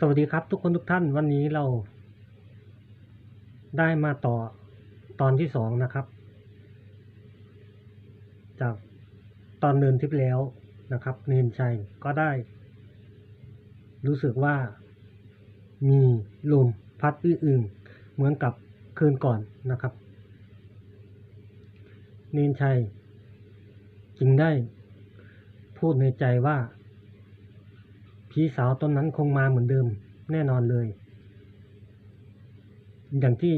สวัสดีครับทุกคนทุกท่านวันนี้เรา ได้มาต่อตอนที่สองนะครับ จากตอนเดินทริปแล้วนะครับ เนนชัยก็ได้ รู้สึกว่า มีลมพัดอื้ออึงเหมือนกับคืนก่อนนะครับ เนนชัย จึงได้พูดในใจว่า พี่สาวตนนั้นคงมาเหมือนเดิมแน่นอนเลย อย่างที่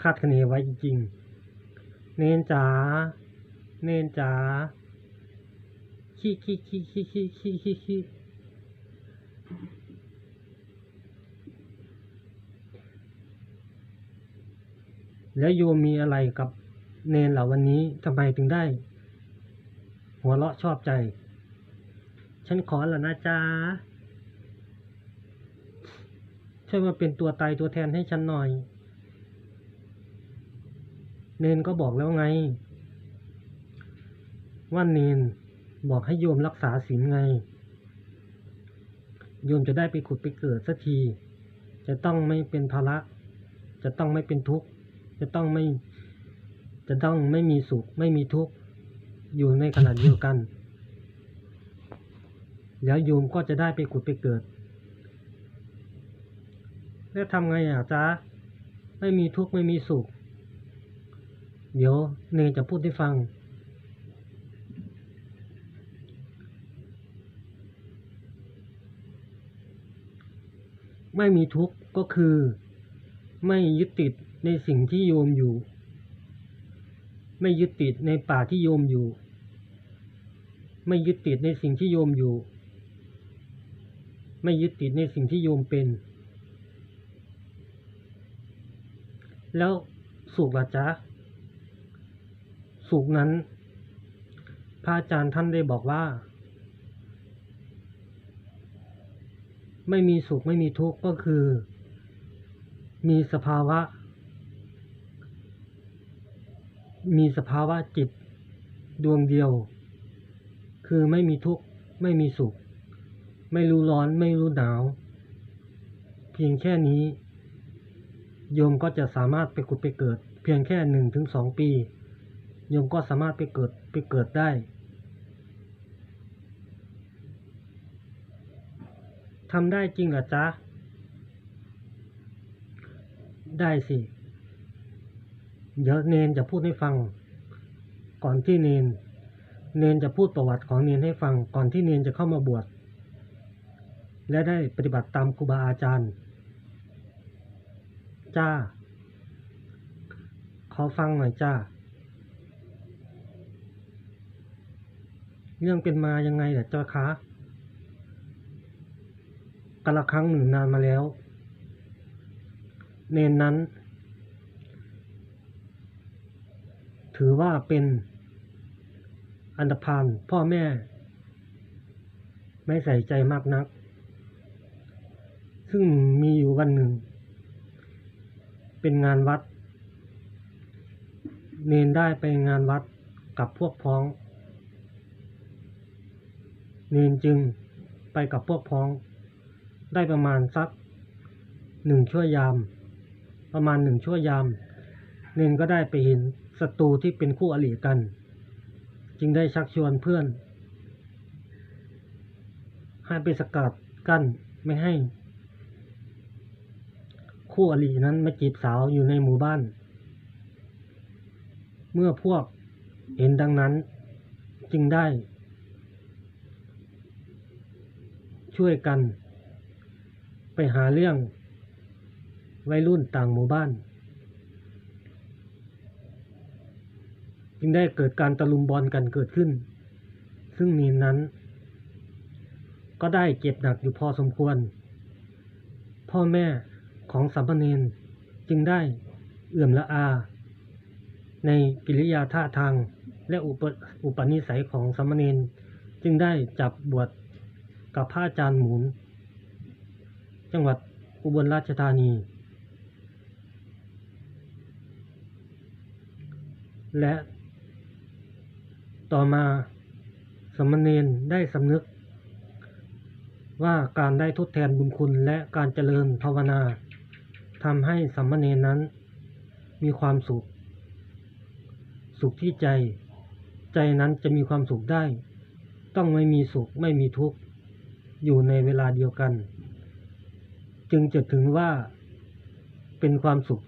คาดคะเนไว้จริงๆ เนนจ๋า เนนจ๋า ขี้ขี้ขี้ขี้ขี้ขี้ขี้ขี้แล้วโยมมีอะไรกับเนนเหล่าวันนี้ทำไมถึงได้ หัวเราะชอบใจ ฉันขอแล้วนะจ๊ะ ช่วยมาเป็นตัวตายตัวแทนให้ฉันหน่อย เนนก็บอกแล้วไง ว่าเนนบอกให้โยมรักษาศีลไง โยมจะได้ไปขุดไปเกิดสักที จะต้องไม่เป็นภาระ จะต้องไม่เป็นทุกข์ จะต้องไม่ จะต้องไม่มีสุข ไม่มีทุกข์ อยู่ในขณะเดียวกัน แล้วโยมก็จะได้ไปขุดไปเกิด แล้วทำไงอะจ๊ะ ไม่มีทุกข์ไม่มีสุข เดี๋ยวเนยจะพูดให้ฟัง ไม่มีทุกข์ก็คือ ไม่ยึดติดในสิ่งที่โยมอยู่ ไม่ยึดติดในป่าที่โยมอยู่ ไม่ยึดติดในสิ่งที่โยมอยู่ ไม่ยึดติดในสิ่งที่โยมเป็น แล้วสุขล่ะจ๊ะสุขนั้น พระอาจารย์ท่านได้บอกว่า ไม่มีสุขไม่มีทุกข์ก็คือ มีสภาวะ มีสภาวะจิตดวงเดียว คือไม่มีทุกข์ไม่มีสุข ไม่รู้ร้อนไม่รู้หนาว เพียงแค่นี้ โยมก็จะสามารถไปกุดไปเกิด เพียงแค่หนึ่งถึงสองปี โยมก็สามารถไปเกิดไปเกิดได้ ทำได้จริงเหรอจ๊ะ ได้สิ เดี๋ยวเนนจะพูดให้ฟัง ก่อนที่เนน เนนจะพูดประวัติของเนนให้ฟัง ก่อนที่เนนจะเข้ามาบวช และได้ปฏิบัติตามครูบาอาจารย์จ้า ขอฟังหน่อยจ้า เรื่องเป็นมายังไงเหรอเจ้าคะกละครั้งหนึ่งนานมาแล้ว เนนนั้น ถือว่าเป็น อันธพาลพ่อแม่ ไม่ใส่ใจมากนัก ซึ่งมีอยู่วันหนึ่ง เป็นงานวัด เนนได้ไปงานวัดกับพวกพ้อง เนนจึงไปกับพวกพ้อง ได้ประมาณสักหนึ่งชั่วยาม ประมาณหนึ่งชั่วยาม เนนก็ได้ไปเห็นศัตรูที่เป็นคู่อริกัน จึงได้ชักชวนเพื่อน ให้ไปสกัดกั้นไม่ให้ คู่อรินั้นมาจีบสาวอยู่ในหมู่บ้าน เมื่อพวกเห็นดังนั้นจึงได้ ช่วยกัน ไปหาเรื่องวัยรุ่นต่างหมู่บ้าน จึงได้เกิดการตะลุมบอลกันเกิดขึ้น ซึ่งนีนั้น ก็ได้เจ็บหนักอยู่พอสมควร พ่อแม่ ของสัมภเนนจึงได้เอื่อมละอา ในกิริยาท่าทางและอุปอุปนิสัยของสัมภเนนจึงได้จับบวชกับพระอาจารย์หมุน จังหวัดอุบลราชธานี และต่อมาสมณเณรได้สำนึกว่าการได้ทดแทนบุญคุณและการเจริญภาวนา ทำให้สัมมาเนนั้น มีความสุข สุขที่ใจ ใจนั้นจะมีความสุขได้ ต้องไม่มีสุขไม่มีทุกข์อยู่ในเวลาเดียวกัน จึงจะถึงว่าเป็นความสุข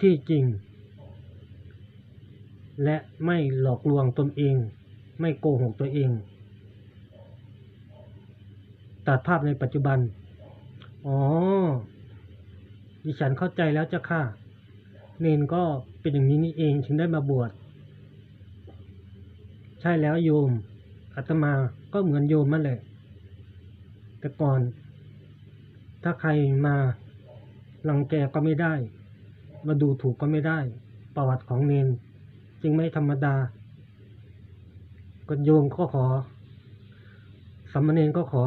ที่จริง และไม่หลอกลวงตนเอง ไม่โกหกตัวเอง ตัดภาพในปัจจุบัน อ๋อ ดิฉันเข้าใจแล้วเจ้าค่ะ เนนก็เป็นอย่างนี้นี่เองถึงได้มาบวช ใช่แล้วโยม อาตมาก็เหมือนโยมนั่นแหละ แต่ก่อน ถ้าใครมาลังแกก็ไม่ได้ มาดูถูกก็ไม่ได้ ประวัติของเนน จึงไม่ธรรมดาก็โยมก็ขอสามเณรก็ขอ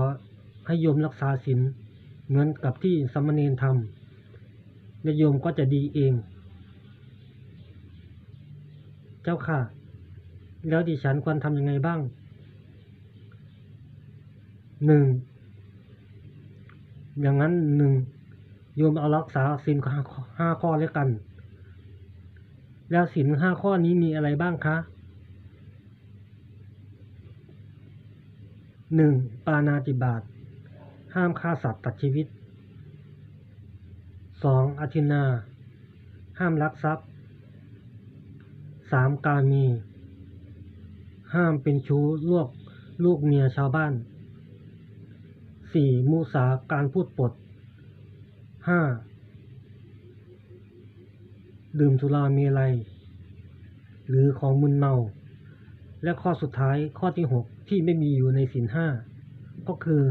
ให้โยมรักษาศีล เหมือนกับที่สามเณรทำและโยมก็จะดีเอง เจ้าค่ะ แล้วดิฉันควรทำยังไงบ้างหนึ่งอย่างนั้นหนึ่งโยมเอารักษาศีลห้าข้อแล้วกัน แล้วศีลห้าข้อนี้มีอะไรบ้างคะหนึ่งปานาติบาต ห้ามฆ่าสัตว์ตัดชีวิตสองอธินา ห้ามลักทรัพย์สามกามี ห้ามเป็นชู้ลวกลูกเมียชาวบ้านสี่มุสาการพูดปดห้าดื่มสุรามีอะไรหรือของมึนเมา และข้อสุดท้ายข้อที่หกที่ไม่มีอยู่ในศีลห้าก็คือ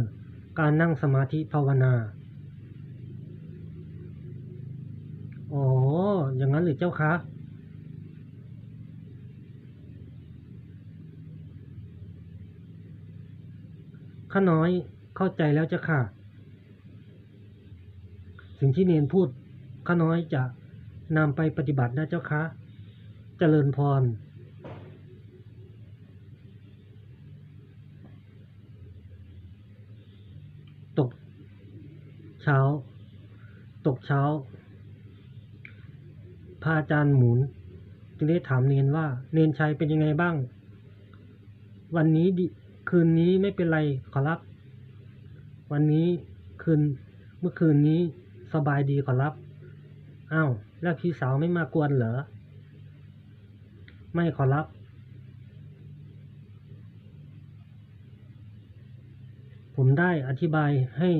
การนั่งสมาธิภาวนา อ๋อ อย่างนั้นหรือเจ้าคะ ข้าน้อยเข้าใจแล้วเจ้าค่ะ สิ่งที่เนนพูดข้าน้อยจะนำไปปฏิบัตินะเจ้าคะ เจริญพร ตก เช้า ตกเช้า พระอาจารย์หมุน จึงได้ถามเนนว่า เนนชัยเป็นยังไงบ้าง วันนี้ดิคืนนี้ไม่เป็นไรขอรับ วันนี้คืนเมื่อคืนนี้สบายดีขอรับ อ้าว แล้วพี่สาวไม่มากวนเหรอ ไม่ขอรับ ผมได้อธิบายให้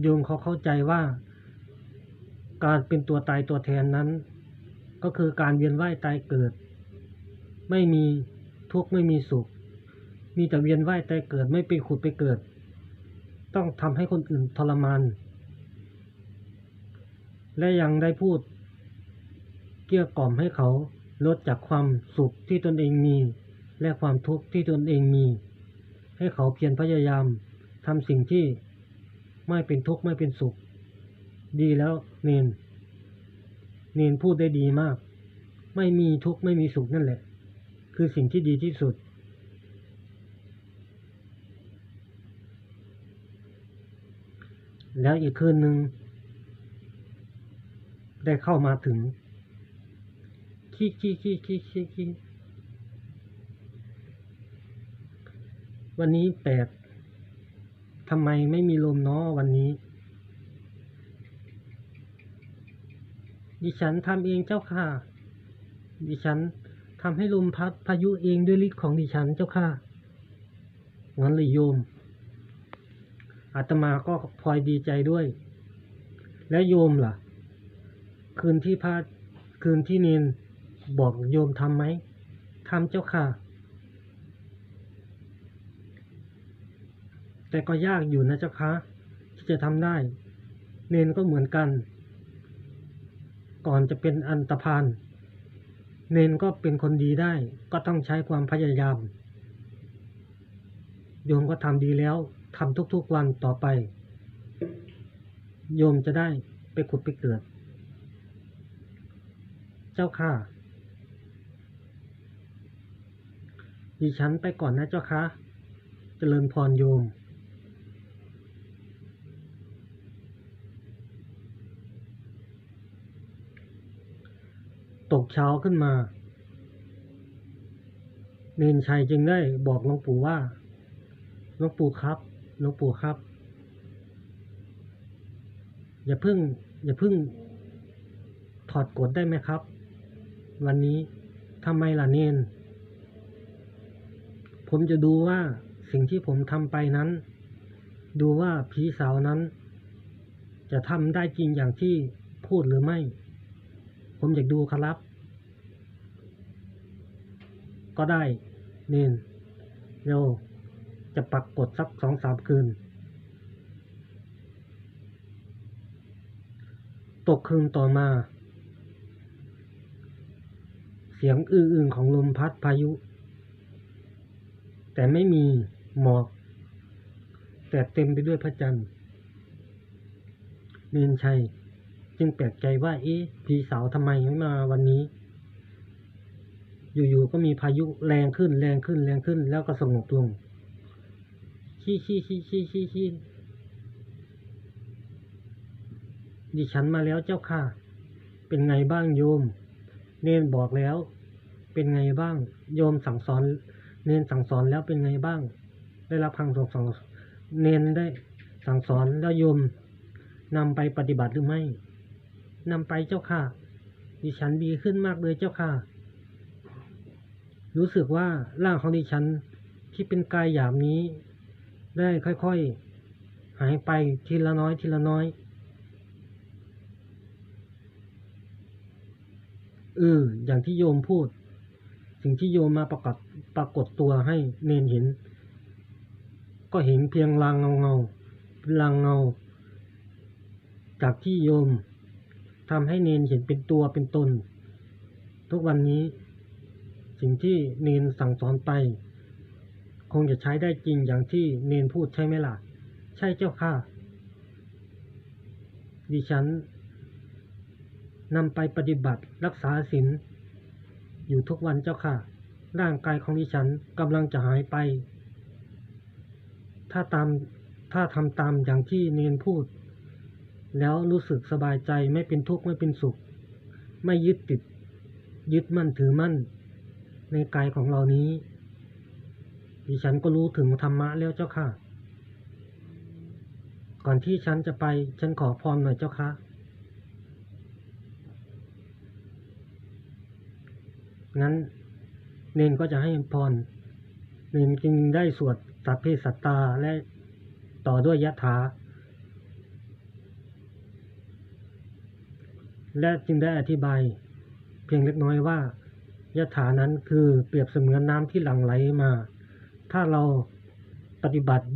โยมเขาเข้าใจว่า การเป็นตัวตายตัวแทนนั้น ก็คือการเวียนว่ายตายเกิด ไม่มีทุกข์ไม่มีสุข มีแต่เวียนว่ายตายเกิดไม่ไปขุดไปเกิด ต้องทำให้คนอื่นทรมานและยังได้พูด เกลี้ยกล่อมให้เขาลดจากความสุขที่ตนเองมี และความทุกข์ที่ตนเองมี ให้เขาเพียรพยายามทำสิ่งที่ ไม่เป็นทุกข์ไม่เป็นสุข ดีแล้วเนน เนนพูดได้ดีมาก ไม่มีทุกข์ไม่มีสุขนั่นแหละ คือสิ่งที่ดีที่สุด แล้วอีกคืนหนึ่งได้เข้ามาถึงขี้ขี้ขี้ขี้ขี้ขี้วันนี้แปลก ทำไมไม่มีลมเนาะวันนี้ ดิฉันทำเองเจ้าค่ะ ดิฉันทำให้ลมพัดพายุเองด้วยฤทธิ์ของดิฉันเจ้าค่ะงั้นเลยโยม อาตมาก็พลอยดีใจด้วย และโยมล่ะ คืนที่พระคืนที่เนนบอกโยมทำไหมทำเจ้าค่ะ แต่ก็ยากอยู่นะเจ้าคะที่จะทำได้ เนนก็เหมือนกัน ก่อนจะเป็นอันตพานเนนก็เป็นคนดีได้ ก็ต้องใช้ความพยายาม โยมก็ทำดีแล้วทำทุกๆวันต่อไป โยมจะได้ไปขุดไปเกิด เจ้าค่ะดิฉันไปก่อนนะเจ้าค่ะ เจริญพรโยม ต กเช้าขึ้นมา เนนชัยจึงได้บอกหลวงปู่ว่าหลวงปู่ครับหลวงปู่ครับ อย่าเพิ่ง อย่าเพิ่ง ถอดกฎได้ไหมครับ วันนี้ทำไมล่ะเนน ผมจะดูว่าสิ่งที่ผมทำไปนั้น ดูว่าผีสาวนั้น จะทำได้จริงอย่างที่พูดหรือไม่ ผมอยากดูครับ ก็ได้เนนเร็วจะปักกดสักสองสามคืน ตกคืนต่อมา เสียงอื้อๆของลมพัดพายุ แต่ไม่มีหมอก แต่เต็มไปด้วยพระจันทร์เนนชัย จึงแปลกใจว่าเอ๊ะผีสาวทำไมไม่มาวันนี้ อยู่ๆก็มีพายุแรงขึ้นแรงขึ้นแรงขึ้น แล้วก็สงบลงชี้ชี้ชี้ชี้ชี้ชี้ดิฉันมาแล้วเจ้าค่ะ เป็นไงบ้างโยม เนนบอกแล้ว เป็นไงบ้าง โยมสั่งสอน เนนสั่งสอนแล้วเป็นไงบ้าง ได้รับคำสั่งสอนเนนได้สั่งสอนแล้วโยมนำไปปฏิบัติหรือไม่นำไปเจ้าค่ะ ดิฉันดีขึ้นมากเลยเจ้าค่ะ รู้สึกว่าร่างของดิฉันที่เป็นกายหยาบนี้ ได้ค่อยๆ หายไปทีละน้อยทีละน้อย เอออย่างที่โยมพูด สิ่งที่โยมมาประกาศปรากฏตัวให้เนนเห็น ก็เห็นเพียงลางเงาเงาลางเงา จากที่โยมทำให้เนนเห็นเป็นตัวเป็นตน ทุกวันนี้ สิ่งที่เนนสั่งสอนไป คงจะใช้ได้จริงอย่างที่เนนพูดใช่ไหมล่ะ ใช่เจ้าค่ะ ดิฉันนำไปปฏิบัติรักษาศีลอยู่ทุกวันเจ้าค่ะ ร่างกายของดิฉันกำลังจะหายไป ถ้าตามถ้าทำตามอย่างที่เนนพูด แล้วรู้สึกสบายใจไม่เป็นทุกข์ไม่เป็นสุข ไม่ยึดติด ยึดมั่นถือมั่น ในกายของเรานี้ ดิฉันก็รู้ถึงธรรมะแล้วเจ้าค่ะ ก่อนที่ฉันจะไป ฉันขอพรหน่อยเจ้าค่ะงั้นเนนก็จะให้พร เนนจึงได้สวดสัพเพสัตตาและต่อด้วยยะถาและจึงได้อธิบาย เพียงเล็กน้อยว่า ยะถานั้นคือเปรียบเสมือนน้ำที่หลั่งไหลมา ถ้าเราปฏิบัติ